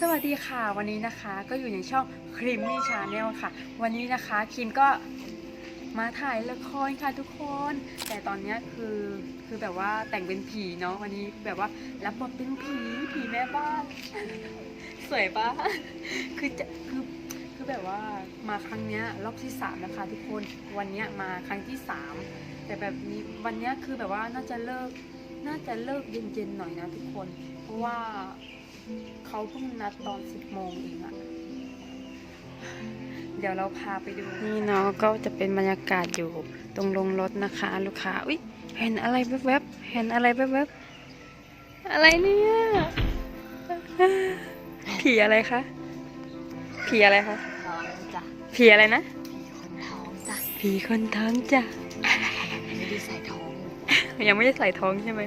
สวัสดีค่ะวันนี้นะคะก็อยู่ในช่องครีมมี่ชาแนลค่ะ วันนี้นะคะครีมก็มาถ่ายละครค่ะทุกคน แต่ตอนนี้คือคือแบบว่าแต่งเป็นผีเนาะวันนี้แบบว่ารับบทเป็นผีผีแม่บ้าน สวยปะคือจะคือคือแบบว่ามาครั้งเนี้ยรอบที่สามนะคะทุกคนวันเนี้ยมาครั้งที่สามแต่แบบนี้วันเนี้ยคือแบบว่าน่าจะเลิกน่าจะเลิกเย็นๆหน่อยนะทุกคน เพราะว่า เขาเพิ่งนัดตอนสิบโมงเองอะเดี๋ยวเราพาไปดู นี่เนาะก็จะเป็นบรรยากาศอยู่ตรงลงรถนะคะ ลูกค้าอุ๊ยเห็นอะไรแวบๆเห็นอะไรแวบๆอะไรเนี่ยผีอะไรคะผีอะไรคะท้องจ้ะผีอะไรนะผีคนท้องจ้ะผีคนท้องจ้ะไม่ได้ใส่ท้อง ยังไม่ได้ใส่ท้องใช่ไหม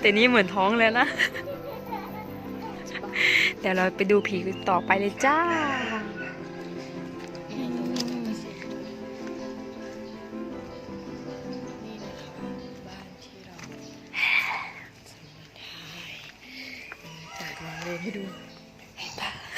แต่นี่เหมือนท้องเลยนะ เดี๋ยวเราไปดูผีต่อไปเลยจ้านี่นะ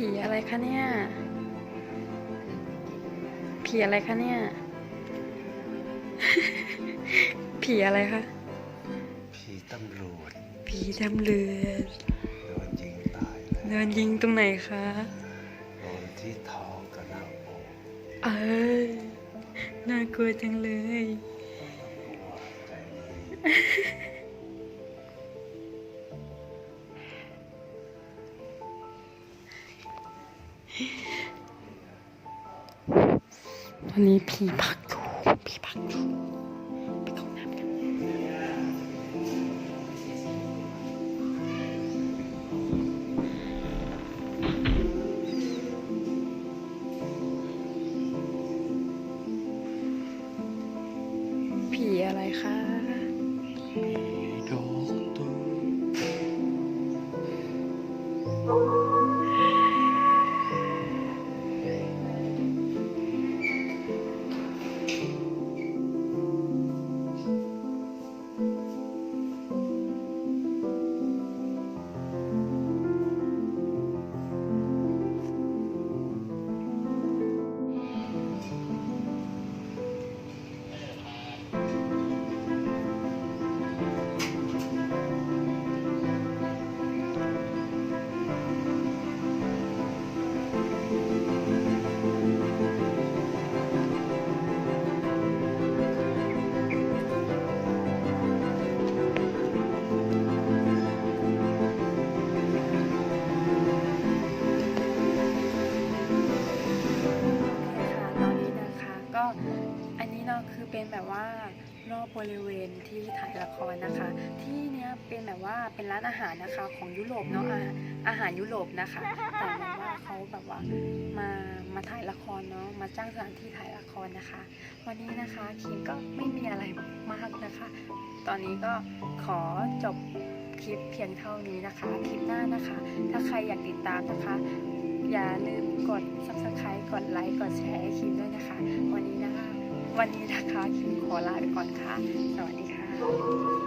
ผีอะไรคะเนี่ย ผีอะไรคะเนี่ย ผีอะไรคะ ผีตำรวจ ผีตำรวจโดนยิงตายแล้วโดนยิงตรงไหนคะ โดนที่ท้องกับหน้าอกเอ้ยน่ากลัวจังเลยใจดี วันนี้ผีพักอยู่ผีพักอยู่ไปเข้าน้ำกันผีอะไรคะ คือเป็นแบบว่ารอบบริเวณที่ถ่ายละครนะคะ ที่เนี้ยเป็นแบบว่าเป็นร้านอาหารนะคะของยุโรปเนาะอาอาหารยุโรปนะคะแต่แบบว่าเขาแบบว่ามามาถ่ายละครเนาะมาจ้างสถานที่ถ่ายละครนะคะ วันนี้นะคะคิมก็ไม่มีอะไรมากนะคะ ตอนนี้ก็ขอจบคลิปเพียงเท่านี้นะคะคลิปหน้านะคะ ถ้าใครอยากติดตามนะคะ อย่าลืมกด subscribe กดไลค์กดแชร์ให้คิมด้วยนะคะวันนี้นะคะ วันนี้นะคะคิมขอลาไปก่อนค่ะ สวัสดีค่ะ